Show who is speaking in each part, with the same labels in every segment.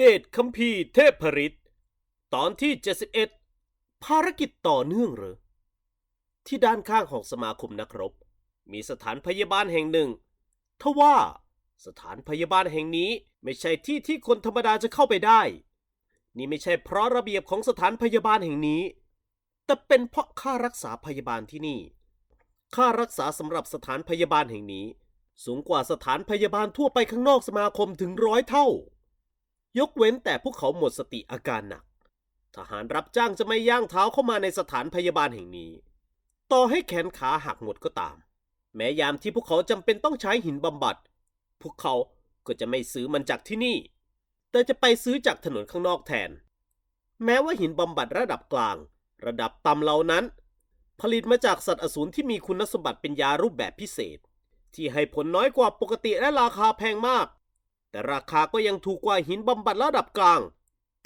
Speaker 1: เดชคัมภีร์เทพฤทธิ์ตอนที่ 71 ภารกิจต่อเนื่องหรือ ที่ด้านข้างของสมาคมนักรบ มีสถานพยาบาลแห่งหนึ่ง ทว่าสถานพยาบาลแห่งนี้ไม่ใช่ที่ที่คนธรรมดาจะเข้าไปได้ นี่ไม่ใช่เพราะระเบียบของสถานพยาบาลแห่งนี้ แต่เป็นเพราะค่ารักษาพยาบาลที่นี่ ค่ารักษาสำหรับสถานพยาบาลแห่งนี้ สูงกว่าสถานพยาบาลทั่วไปข้างนอกสมาคมถึงร้อยเท่า ยกเว้นแต่พวกเขาหมดสติอาการหนัก ทหารรับจ้างจะไม่ย่างเท้าเข้ามาในสถานพยาบาลแห่งนี้ ต่อให้แขนขาหักหมดก็ตาม แม้ยามที่พวกเขาจำเป็นต้องใช้หินบำบัด พวกเขาก็จะไม่ซื้อมันจากที่นี่ แต่จะไปซื้อจากถนนข้างนอกแทน แม้ว่าหินบำบัดระดับกลาง ระดับต่ำเหล่านั้น ผลิตมาจากสัตว์อสูรที่มีคุณสมบัติเป็นยารูปแบบพิเศษ ที่ให้ผลน้อยกว่าปกติและราคาแพงมาก แต่ราคาก็ยังถูกกว่าหินบำบัดระดับกลาง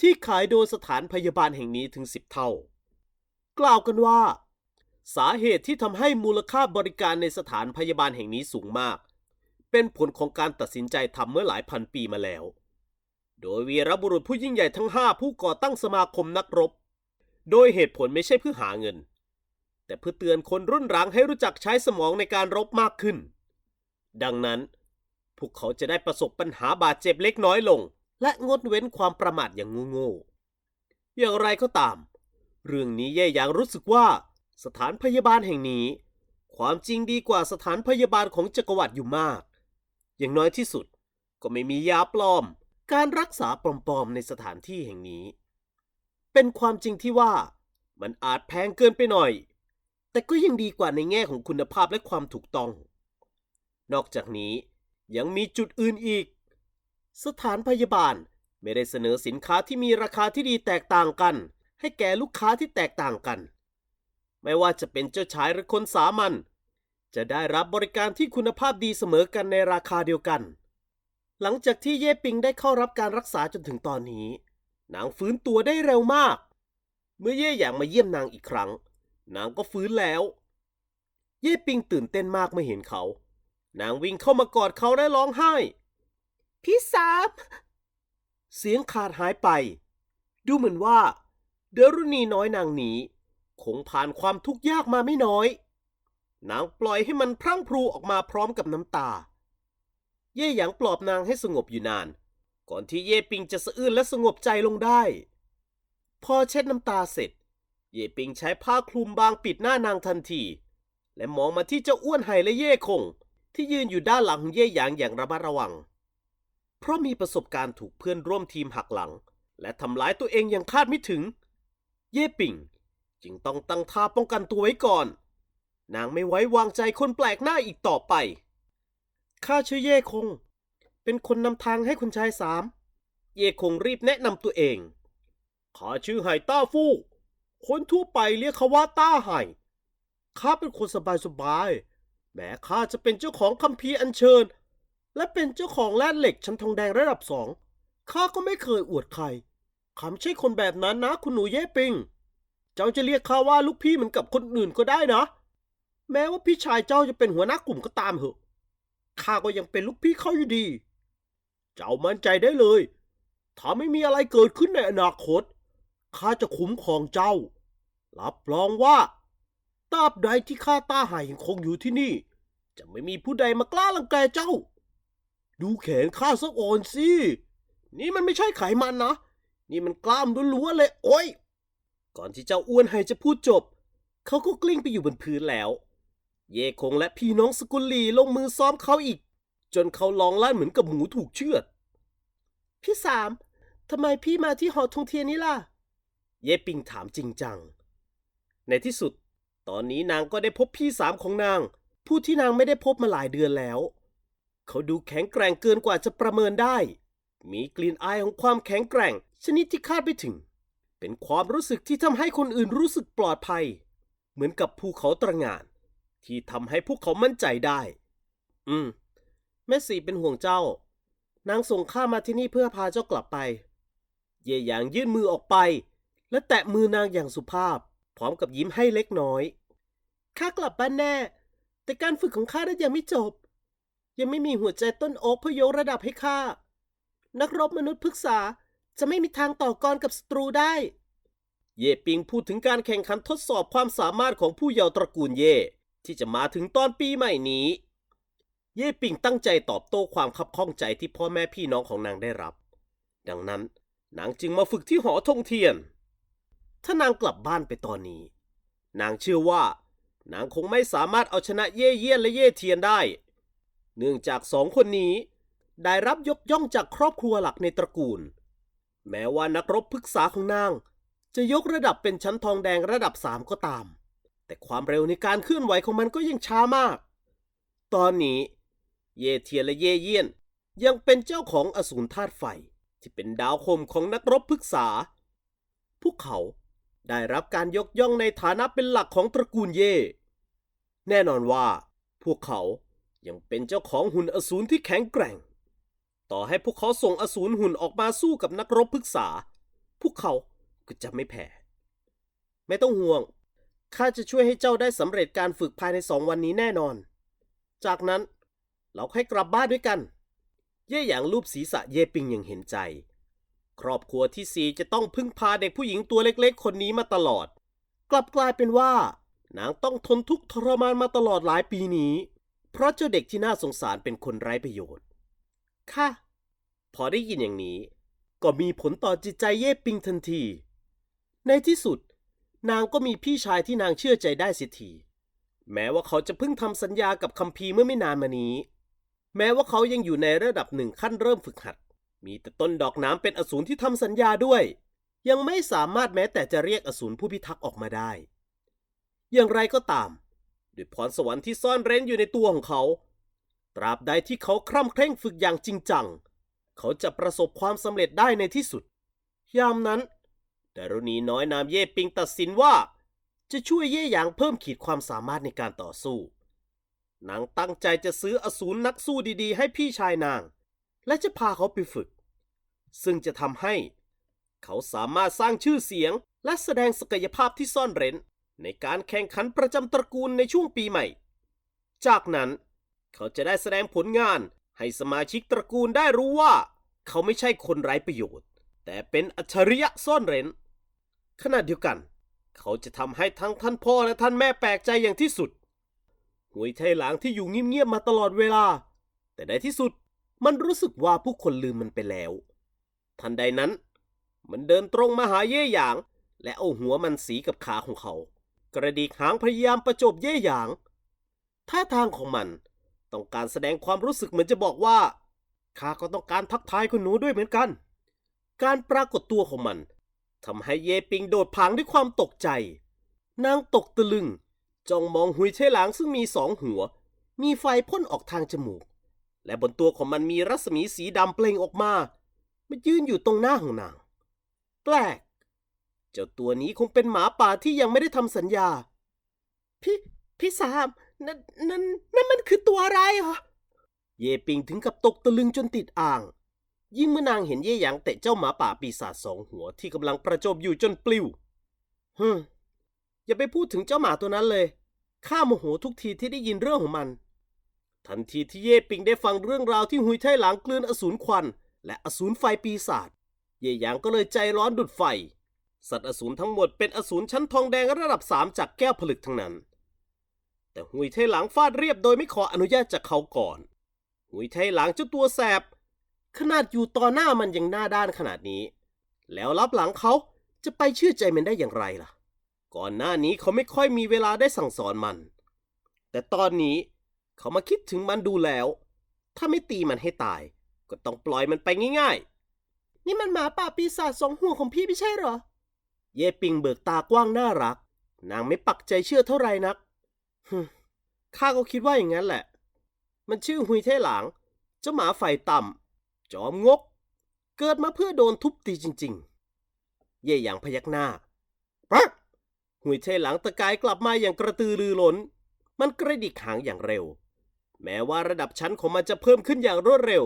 Speaker 1: ที่ขายโดยสถานพยาบาลแห่งนี้ถึง 10 เท่า กล่าวกันว่า สาเหตุที่ทำให้มูลค่าบริการในสถานพยาบาลแห่งนี้สูงมาก เป็นผลของการตัดสินใจทำเมื่อหลายพันปีมาแล้ว โดยวีรบุรุษผู้ยิ่งใหญ่ทั้ง 5 ผู้ก่อตั้งสมาคมนักรบ โดยเหตุผลไม่ใช่เพื่อหาเงิน แต่เพื่อเตือนคนรุ่นหลังให้รู้จักใช้สมองในการรบมากขึ้น ดังนั้น วกเขาจะได้ประสบปัญหาบาดเจ็บเล็กน้อยลง และงดเว้นความประมาทอย่างโง่ๆอย่างไรก็ตาม เรื่องนี้แย่อย่างรู้สึกว่า สถานพยาบาลแห่งนี้ ความจริงดีกว่าสถานพยาบาลของจักรวรรดิอยู่มาก อย่างน้อยที่สุดก็ไม่มียาปลอม การรักษาปลอมๆในสถานที่แห่งนี้ เป็นความจริงที่ว่ามันอาจแพงเกินไปหน่อย แต่ก็ยังดีกว่าในแง่ของคุณภาพและความถูกต้อง นอกจากนี้ ยังมีจุดอื่นอีก สถานพยาบาลไม่ได้เสนอสินค้าที่มีราคาที่ดีแตกต่างกัน ให้แก่ลูกค้าที่แตกต่างกัน ไม่ว่าจะเป็นเจ้าชายหรือคนสามัญจะได้รับบริการที่คุณภาพดีเสมอกันในราคาเดียวกัน หลังจากที่เย่ปิงได้เข้ารับการรักษาจนถึงตอนนี้ นางฟื้นตัวได้เร็วมาก เมื่อเย่อยากมาเยี่ยมนางอีกครั้ง นางก็ฟื้นแล้ว เย่ปิงตื่นเต้นมากเมื่อเห็นเขา นางวิ่งเข้ามากอดเขาและร้องไห้ พี่สาม เสียงขาดหายไป ดูเหมือนว่า เดรุณีน้อยนางนี้ คงผ่านความทุกข์ยากมาไม่น้อย นางปล่อยให้มันพรั่งพรูออกมาพร้อมกับน้ำตา เย่หยางปลอบนางให้สงบอยู่นาน ก่อนที่เย่ปิงจะสะอื้นและสงบใจลงได้ พอเช็ดน้ำตาเสร็จ เย่ปิงใช้ผ้าคลุมบางปิดหน้านางทันที และมองมาที่เจ้าอ้วนไห่และเย่คง ที่ยืนอยู่ด้านหลังของเย่หยางอย่างระมัดระวัง เพราะมีประสบการณ์ถูกเพื่อนร่วมทีมหักหลัง และทำร้ายตัวเองอย่างคาดไม่ถึง เย่ปิงจึงต้องตั้งท่าป้องกันตัวไว้ก่อน นางไม่ไว้วางใจคนแปลกหน้าอีกต่อไปข้าชื่อเย่คง เป็นคนนำทางให้คุณชายสาม เย่คงรีบแนะนำตัวเองข้าชื่อไห่ต้าฟู่คนทั่วไปเรียกเขาว่าต้าไห่ข้าเป็นคนสบายสบาย แม้ข้าจะเป็นเจ้าของคัมภีร์อัญเชิญ และเป็นเจ้าของแร่เหล็กชั้นทองแดงระดับสองข้าก็ไม่เคยอวดใครข้าไม่ใช่คนแบบนั้นนะคุณหนูเย่ปิง เจ้าจะเรียกข้าว่าลูกพี่เหมือนกับคนอื่นก็ได้นะ แม้ว่าพี่ชายเจ้าจะเป็นหัวหน้ากลุ่มก็ตามเหอะ ข้าก็ยังเป็นลูกพี่เขาอยู่ดี เจ้ามั่นใจได้เลย ถ้าไม่มีอะไรเกิดขึ้นในอนาคต ข้าจะคุ้มครองเจ้า รับรองว่า ตราบใดที่ข้าตาหายยังคงอยู่ที่นี่ จะไม่มีผู้ใดมากล้ารังแกเจ้า ดูแขนข้าสักอ่อนสิ นี่มันไม่ใช่ไขมันนะ นี่มันกล้ามล้วนๆเลย โอ้ย ก่อนที่เจ้าอ้วนไฮจะพูดจบ เขาก็กลิ้งไปอยู่บนพื้นแล้ว เย่คงและพี่น้องสกุลลีลงมือซ้อมเขาอีก จนเขาร้องลั่นเหมือนกับหมูถูกเชือด พี่สามทำไมพี่มาที่หอทงเทียนนี้ล่ะ เย่ปิงถามจริงจัง ในที่สุด ตอนนี้นางก็ได้พบพี่สามของนาง ผู้ที่นางไม่ได้พบมาหลายเดือนแล้ว เขาดูแข็งแกร่งเกินกว่าจะประเมินได้ มีกลิ่นอายของความแข็งแกร่ง ชนิดที่คาดไม่ถึง เป็นความรู้สึกที่ทำให้คนอื่นรู้สึกปลอดภัย เหมือนกับภูเขาตระหง่าน ที่ทำให้พวกเขามั่นใจได้ อืม แม่สีเป็นห่วงเจ้า นางส่งข้ามาที่นี่เพื่อพาเจ้ากลับไป เย่หยางยื่นมือออกไป และแตะมือนางอย่างสุภาพ พร้อมกับยิ้มให้เล็กน้อยข้ากลับบ้านแน่ แต่การฝึกของข้านั้นยังไม่จบ ยังไม่มีหัวใจต้นโอ๊กเพื่อยกระดับให้ข้า นักรบมนุษย์พฤกษาจะไม่มีทางต่อกรกับศัตรูได้ เย่ปิงพูดถึงการแข่งขันทดสอบความสามารถของผู้เยาว์ตระกูลเย่ที่จะมาถึงตอนปีใหม่นี้ เย่ปิงตั้งใจตอบโต้ความคับข้องใจที่พ่อแม่พี่น้องของนางได้รับ ดังนั้นนางจึงมาฝึกที่หอธงเทียน ถ้านางกลับบ้านไปตอนนี้ นางเชื่อว่า นางคงไม่สามารถเอาชนะเย่เยี่ยนและเย่เทียนได้ เนื่องจากสองคนนี้ ได้รับยกย่องจากครอบครัวหลักในตระกูล แม้ว่านักรบพึกษาของนาง จะยกระดับเป็นชั้นทองแดงระดับสามก็ตาม แต่ความเร็วในการเคลื่อนไหวของมันก็ยังช้ามาก ตอนนี้ เย่เทียนและเย่เยี่ยนยังเป็นเจ้าของอสูรธาตุไฟที่เป็นดาวคมของนักรบพึกษา พวกเขา ได้รับการยกย่องในฐานะเป็นหลักของตระกูลเย่ แน่นอนว่า พวกเขายังเป็นเจ้าของหุ่นอสูรที่แข็งแกร่ง ต่อให้พวกเขาส่งอสูรหุ่นออกมาสู้กับนักรบพึกษา พวกเขาก็จะไม่แพ้ ไม่ต้องห่วง ข้าจะช่วยให้เจ้าได้สำเร็จการฝึกภายในสองวันนี้แน่นอน จากนั้นเราค่อยกลับบ้านด้วยกัน เย่หยางรูปศีรษะเย่ปิงอย่างเห็นใจ ครอบครัวที่สีจะต้องพึ่งพาเด็กผู้หญิงตัวเล็กๆ คนนี้มาตลอด กลับกลายเป็นว่านางต้องทนทุกข์ทรมานมาตลอดหลายปีนี้ เพราะเจ้าเด็กที่น่าสงสารเป็นคนไร้ประโยชน์ ค่ะ พอได้ยินอย่างนี้ ก็มีผลต่อจิตใจเย่ปิงทันที ในที่สุด นางก็มีพี่ชายที่นางเชื่อใจได้เสิทีแม้ว่าเขาจะเพิ่งทำสัญญากับคัมภีร์เมื่อไม่นานมานี้ แม้ว่าเขายังอยู่ในระดับหนึ่งขั้นเริ่มฝึกหัด มีแต่ต้นดอกน้ำเป็นอสูรที่ทำสัญญาด้วย ยังไม่สามารถแม้แต่จะเรียกอสูรผู้พิทักษ์ออกมาได้ อย่างไรก็ตาม ด้วยพรสวรรค์ที่ซ่อนเร้นอยู่ในตัวของเขา ตราบใดที่เขาคร่ำเคร่งฝึกอย่างจริงจัง เขาจะประสบความสำเร็จได้ในที่สุด ยามนั้นดารุณีน้อยนามเย่ปิงตัดสินว่า จะช่วยเย่หยางเพิ่มขีดความสามารถในการต่อสู้นางตั้งใจจะซื้ออสูรนักสู้ดีๆ ให้พี่ชายนาง และจะพาเขาไปฝึก ซึ่งจะทำให้ เขาสามารถสร้างชื่อเสียง และแสดงศักยภาพที่ซ่อนเร้น ในการแข่งขันประจำตระกูลในช่วงปีใหม่ จากนั้น เขาจะได้แสดงผลงานให้สมาชิกตระกูลได้รู้ว่า เขาไม่ใช่คนไร้ประโยชน์ แต่เป็นอัจฉริยะซ่อนเร้น ขณะเดียวกัน เขาจะทำให้ทั้งท่านพ่อและท่านแม่แปลกใจอย่างที่สุดหวยไทหลางที่อยู่เงียบๆมาตลอดเวลา แต่ในที่สุด มันรู้สึกว่าผู้คนลืมมันไปแล้ว ทันใดนั้น มันเดินตรงมาหาเย่หยาง และเอาหัวมันสีกับขาของเขา กระดิกหางพยายามประจบเย่หยางท่าทางของมันต้องการแสดงความรู้สึกเหมือนจะบอกว่าข้าก็ต้องการทักทายคุณหนูด้วยเหมือนกัน การปรากฏตัวของมันทำให้เยปิงโดดผางด้วยความตกใจ นางตกตะลึงจ้องมองหุยเชหลางซึ่งมีสองหัว มีไฟพ่นออกทางจมูก และบนตัวของมันมีรัศมีสีดำเปล่งออกมา มันยืนอยู่ตรงหน้าของนาง แปลก เจ้าตัวนี้คงเป็นหมาป่าที่ยังไม่ได้ทำสัญญา พี่ พี่สามนั่นนั่นนั่นมันคือตัวอะไรเหรอ เย่ปิงถึงกับตกตะลึงจนติดอ่าง ยิ่งเมื่อนางเห็นเย่หยางเตะเจ้าหมาป่าปีศาจสองหัวที่กำลังประจบอยู่จนปลิวฮึอย่าไปพูดถึงเจ้าหมาตัวนั้นเลย ข้าโมโหทุกทีที่ได้ยินเรื่องของมัน ทันทีที่เย่ปิงได้ฟังเรื่องราวที่หุยไทหลางกลืนอสูรควัน และอสูรไฟปีศาจ เย่หยางก็เลยใจร้อนดุดไฟ สัตว์อสูรทั้งหมดเป็นอสูรชั้นทองแดงระดับสามจากแก้วผลึกทั้งนั้น แต่หุยไทหลางฟาดเรียบโดยไม่ขออนุญาตจากเขาก่อน หุยไทหลางเจ้าตัวแสบ ขนาดอยู่ต่อหน้ามันยังหน้าด้านขนาดนี้ แล้วรับหลังเขาจะไปเชื่อใจมันได้อย่างไรล่ะ ก่อนหน้านี้เขาไม่ค่อยมีเวลาได้สั่งสอนมัน แต่ตอนนี้ เขามาคิดถึงมันดูแล้ว ถ้าไม่ตีมันให้ตาย ก็ต้องปล่อยมันไปง่ายๆ นี่มันหมาป่าปีศาจสองหัวของพี่ไม่ใช่เหรอ เย่ปิงเบิกตากว้างน่ารัก นางไม่ปักใจเชื่อเท่าไหร่นักฮึข้าก็คิดว่าอย่างนั้นแหละ มันชื่อหุยเท่หลาง เจ้าหมาไฟต่ำจอมงก เกิดมาเพื่อโดนทุบตีจริง ๆ เย่หยางพยักหน้าปั๊กหุยเท่หลังตะกายกลับมาอย่างกระตือรือร้น มันกระดิกหางอย่างเร็ว แม้ว่าระดับชั้นของมันจะเพิ่มขึ้นอย่างรวดเร็ว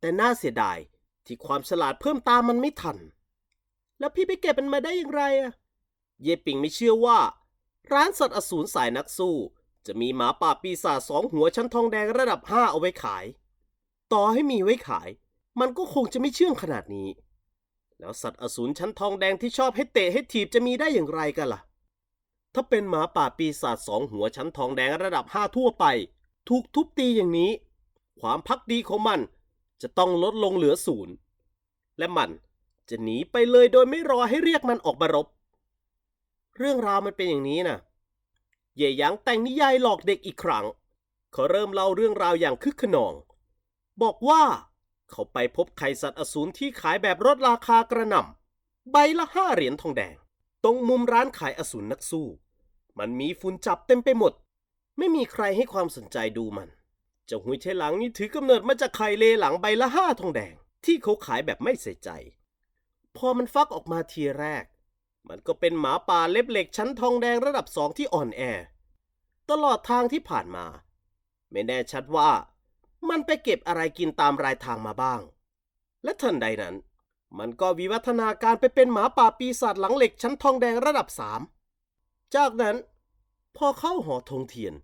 Speaker 1: แต่น่าเสียดายที่ความฉลาดเพิ่มตามมันไม่ทัน แล้วพี่ไปเก็บมันมาได้อย่างไรอะเย่ปิงไม่เชื่อว่า ร้านสัตว์อสูรสายนักสู้ จะมีหมาป่าปีศาจสองหัวชั้นทองแดงระดับห้าเอาไว้ขาย ต่อให้มีไว้ขาย มันก็คงจะไม่เชื่องขนาดนี้ แล้วสัตว์อสูรชั้นทองแดงที่ชอบให้เตะให้ถีบจะมีได้อย่างไรกันล่ะ ถ้าเป็นหมาป่าปีศาจสองหัวชั้นทองแดงระดับห้าทั่วไป ถูกทุบตีอย่างนี้ ความพักดีของมันจะต้องลดลงเหลือศูนย์ และมันจะหนีไปเลยโดยไม่รอให้เรียกมันออกมารบ เรื่องราวมันเป็นอย่างนี้นะเย่หยางแต่งนิยายหลอกเด็กอีกครั้ง เขาเริ่มเล่าเรื่องราวอย่างคึกขนอง บอกว่าเขาไปพบไข่สัตว์อสูรที่ขายแบบลดราคากระหน่ำใบละห้าเหรียญทองแดง ตรงมุมร้านขายอสูรนักสู้ มันมีฝุ่นจับเต็มไปหมด ไม่มีใครให้ความสนใจดูมันเจ้าหุยเชหลังนี่ถือกำเนิดมาจากไข่เลหลังใบละห้าทองแดง ที่เขาขายแบบไม่ใส่ใจ พอมันฟักออกมาทีแรก มันก็เป็นหมาป่าเล็บเหล็กชั้นทองแดงระดับสองที่อ่อนแอ ตลอดทางที่ผ่านมา ไม่แน่ชัดว่ามันไปเก็บอะไรกินตามรายทางมาบ้าง และทันใดนั้น มันก็วิวัฒนาการไปเป็นหมาป่าปีศาจหลังเหล็กชั้นทองแดงระดับสามจากนั้น พอเข้าหอธงเทียน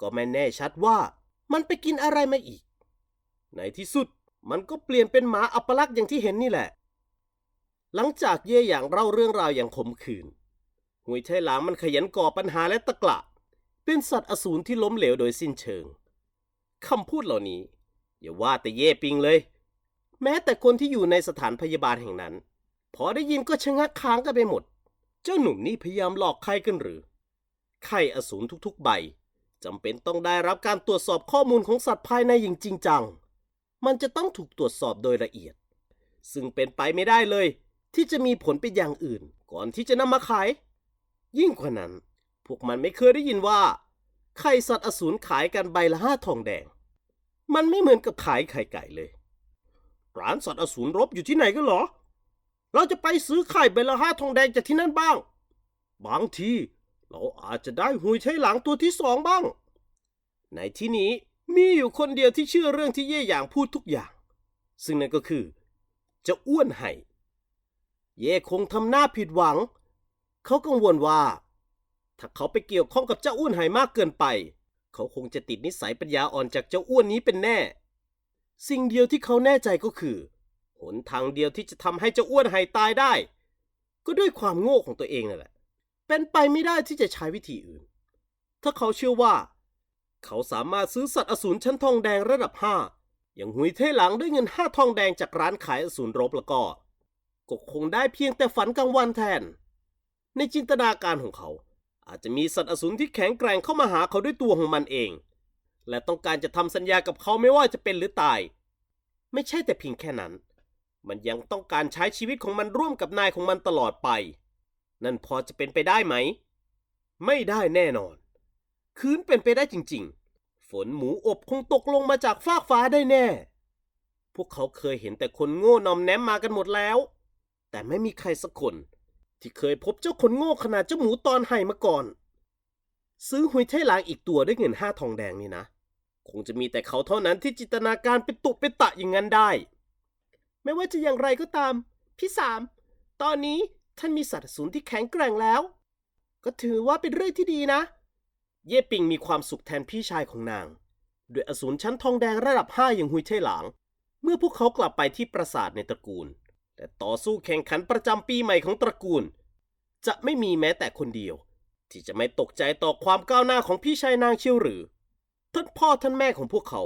Speaker 1: ก็ไม่แน่ชัดว่ามันไปกินอะไรมาอีก ในที่สุดมันก็เปลี่ยนเป็นหมาอัปลักษ์อย่างที่เห็นนี่แหละ หลังจากเย่อย่างเล่าเรื่องราวอย่างขมขื่นหุยไทหลางมันขยันก่อปัญหาและตะกละ เป็นสัตว์อสูรที่ล้มเหลวโดยสิ้นเชิงคำพูดเหล่านี้ อย่าว่าแต่เย่ปิงเลย แม้แต่คนที่อยู่ในสถานพยาบาลแห่งนั้น พอได้ยินก็ชะงักค้างกันไปหมด เจ้าหนุ่มนี่พยายามหลอกใครกันหรือไข่อสูรทุกๆใบ จำเป็นต้องได้รับการตรวจสอบข้อมูลของสัตว์ภายในอย่างจริงจัง มันจะต้องถูกตรวจสอบโดยละเอียด ซึ่งเป็นไปไม่ได้เลย ที่จะมีผลเป็นอย่างอื่น ก่อนที่จะนำมาขาย ยิ่งกว่านั้น พวกมันไม่เคยได้ยินว่า ไข่สัตว์อสูรขายกันใบละห้าทองแดง มันไม่เหมือนกับขายไข่ไก่เลย ร้านสัตว์อสูรรบอยู่ที่ไหนกันเหรอ เราจะไปซื้อไข่ใบละห้าทองแดงจากที่นั่นบ้าง บางที เราอาจจะได้หุยใช้หลังตัวที่สองบ้าง ในที่นี้มีอยู่คนเดียวที่เชื่อเรื่องที่เย่หยางพูดทุกอย่าง ซึ่งนั่นก็คือเจะอ้วนไห่เย่คงทำหน้าผิดหวัง เขากังวลว่า ถ้าเขาไปเกี่ยวข้องกับเจ้าอ้วนไห่มากเกินไป เขาคงจะติดนิสัยปัญญาอ่อนจากเจ้าอ้วนนี้เป็นแน่ สิ่งเดียวที่เขาแน่ใจก็คือหนทางเดียวที่จะทำให้เจ้าอ้วนไห่ตายได้ ก็ด้วยความโง่ของตัวเองนั่นแหละ เป็นไปไม่ได้ที่จะใช้วิธีอื่น ถ้าเขาเชื่อว่า เขาสามารถซื้อสัตว์อสูรชั้นทองแดงระดับห้าอย่างหุยเทหลังด้วยเงินห้าทองแดงจากร้านขายอสูรรบแล้วก็ก็คงได้เพียงแต่ฝันกลางวันแทน ในจินตนาการของเขา อาจจะมีสัตว์อสูรที่แข็งแกร่งเข้ามาหาเขาด้วยตัวของมันเอง และต้องการจะทำสัญญากับเขาไม่ว่าจะเป็นหรือตาย ไม่ใช่แต่เพียงแค่นั้น มันยังต้องการใช้ชีวิตของมันร่วมกับนายของมันตลอดไป นั่นพอจะเป็นไปได้ไหม ไม่ได้แน่นอน คืนเป็นไปได้จริง ๆ ฝนหมูอบคงตกลงมาจากฟากฟ้าได้แน่ พวกเขาเคยเห็นแต่คนโง่นอมแนมมากันหมดแล้ว แต่ไม่มีใครสักคน ที่เคยพบเจ้าคนโง่ขนาดเจ้าหมูตอนไห่มาก่อน ซื้อหุยไทหลางอีกตัวด้วยเงินห้าทองแดงนี่นะ คงจะมีแต่เขาเท่านั้นที่จินตนาการเป็นตุเป็นตะอย่างนั้นได้ ไม่ว่าจะอย่างไรก็ตาม พี่สาม ตอนนี้ ท่านมีสัตว์อสูรที่แข็งแกร่งแล้ว ก็ถือว่าเป็นเรื่องที่ดีนะ เย่ปิงมีความสุขแทนพี่ชายของนางด้วยอสูรชั้นทองแดงระดับห้าอย่างหุยเท่หลาง เมื่อพวกเขากลับไปที่ปราสาทในตระกูลแต่ต่อสู้แข่งขันประจำปีใหม่ของตระกูล จะไม่มีแม้แต่คนเดียว ที่จะไม่ตกใจต่อความก้าวหน้าของพี่ชายนางเชียวหรือ ท่านพ่อท่านแม่ของพวกเขา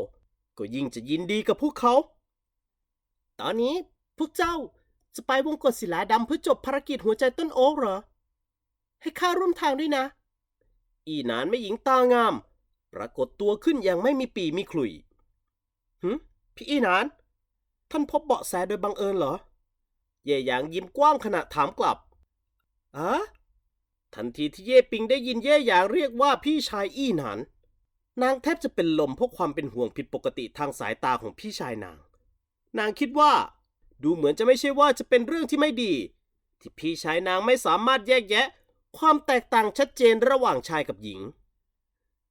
Speaker 1: ก็ยิ่งจะยินดีกับพวกเขา ตอนนี้พวกเจ้า จะไปวงกฏศิลาดำเพื่อจบภารกิจหัวใจต้นโอ๊กเหรอ ให้ข้าร่วมทางด้วยนะ อีนานไม่หญิงตางาม ปรากฏตัวขึ้นอย่างไม่มีปีมีขลุยหึพี่อีนาน ท่านพบเบาะแสโดยบังเอิญเหรอ เย่หยางยิ้มกว้างขณะถามกลับอะทันทีที่เย่ปิงได้ยินเย่หยางเรียกว่าพี่ชายอี้หนาน นางแทบจะเป็นลมเพราะความเป็นห่วงผิดปกติทางสายตาของพี่ชายนาง นางคิดว่า ดูเหมือนจะไม่ใช่ว่าจะเป็นเรื่องที่ไม่ดี ที่พี่ชายนางไม่สามารถแยกแยะ ความแตกต่างชัดเจนระหว่างชายกับหญิง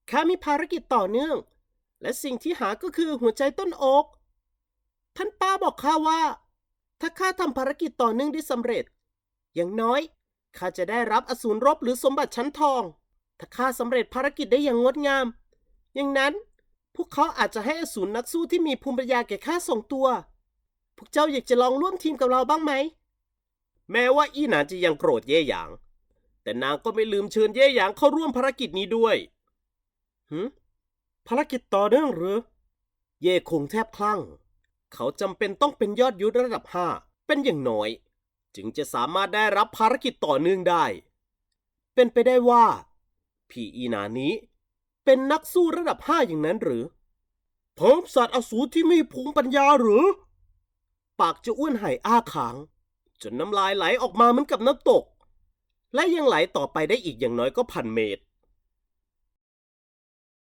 Speaker 1: ข้ามีภารกิจต่อเนื่อง และสิ่งที่หาก็คือหัวใจต้นโอกท่านป้าบอกข้าว่า ถ้าข้าทำภารกิจต่อเนื่องได้สำเร็จ อย่างน้อยข้าจะได้รับอสูรรบหรือสมบัติชั้นทอง ถ้าข้าสำเร็จภารกิจได้อย่างงดงาม อย่างนั้นพวกเขาอาจจะให้อสูรนักสู้ที่มีภูมิปัญญาแก่ข้าส่งตัว พวกเจ้าอยากจะลองร่วมทีมกับเราบ้างไหม แม้ว่าอีหนานจะยังโกรธเย่หยาง แต่นางก็ไม่ลืมเชิญเย่หยางเข้าร่วมภารกิจนี้ด้วยหืมภารกิจต่อเนื่องหรือ เย่คงแทบคลั่ง เขาจำเป็นต้องเป็นยอดยุทธระดับห้าเป็นอย่างน้อย จึงจะสามารถได้รับภารกิจต่อเนื่องได้ เป็นไปได้ว่า พี่อีหนานี้ เป็นนักสู้ระดับห้าอย่างนั้นหรือพร้อมสัตว์อสูรที่มีภูมิปัญญาหรือ ปากจะอ้วนไหายอ้าขาง จนน้ำลายไหลออกมาเหมือนกับน้ำตก และยังไหลต่อไปได้อีกอย่างน้อยก็พันเมตร